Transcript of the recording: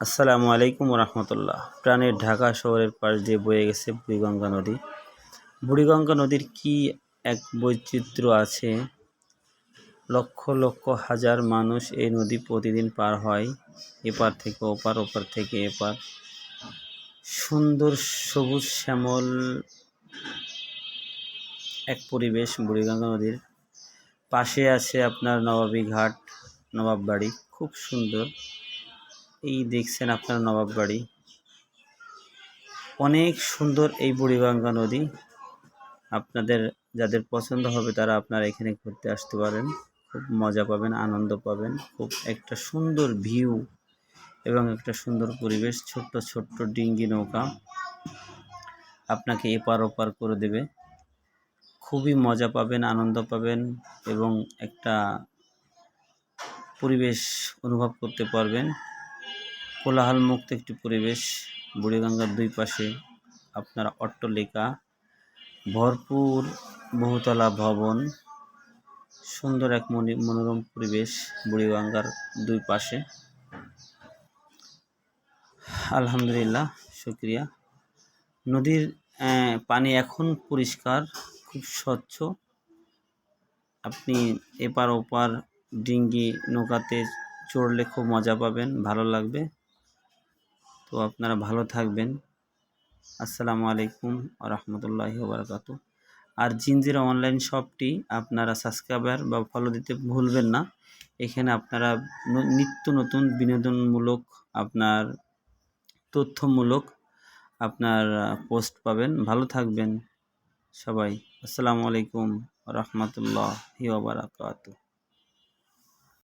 আসসালামু আলাইকুম রহমতুল্লাহ। প্রাণের ঢাকা শহরের পাশ দিয়ে বয়ে গেছে বুড়িগঙ্গা নদী। বুড়িগঙ্গা নদীর কি এক বৈচিত্র্য আছে? লক্ষ লক্ষ হাজার মানুষ এই নদী প্রতিদিন পার হয়, এপার থেকে ওপার ওপার থেকে এপার। সুন্দর সবুজ শ্যামল এক পরিবেশ বুড়িগঙ্গা নদীর। পাশে আছে আপনার নবাবী ঘাট নবাব বাড়ি খুব সুন্দর। এই দেখছেন আপনার নবাব বাড়ি। অনেক সুন্দর এই বুড়িগঙ্গা নদী। আপনাদের যাদের পছন্দ হবে তারা আপনারা এখানে ঘুরতে আসতে পারেন। খুব মজা পাবেন, আনন্দ পাবেন। খুব একটা সুন্দর ভিউ এবং একটা সুন্দর পরিবেশ। ছোট্ট ছোট্ট ডিঙ্গি নৌকা আপনাকে এপার ওপার করে দেবে। খুবই মজা পাবেন, আনন্দ পাবেন এবং একটা পরিবেশ অনুভব করতে পারবেন। কোলাহল মুক্ত একটি পরিবেশ, বুড়িগঙ্গার দুই পাশে আপনার অট্টলিকা, ভরপুর বহুতলা ভবন, সুন্দর এক মনি- মনোরম পরিবেশ বুড়িগঙ্গার দুই পাশে। আলহামদুলিল্লাহ, শুক্রিয়া। নদীর পানি এখন পরিষ্কার, খুব স্বচ্ছ। আপনি এপার ওপার ডিঙ্গি নৌকাতে চড়লে খুব মজা পাবেন, ভালো লাগবে। তো আপনারা ভালো থাকবেন। আসসালামু আলাইকুম রহমতুল্লাহ বারকাত আর জিনজিরা অনলাইন শপটি আপনারা সাবস্ক্রাইবার বা ফলো দিতে ভুলবেন না। এখানে আপনারা নিত্য নতুন বিনোদনমূলক আপনার তথ্যমূলক আপনার পোস্ট পাবেন। ভালো থাকবেন সবাই। আসসালামু আলাইকুম রহমতুল্লাহ বারাকাতু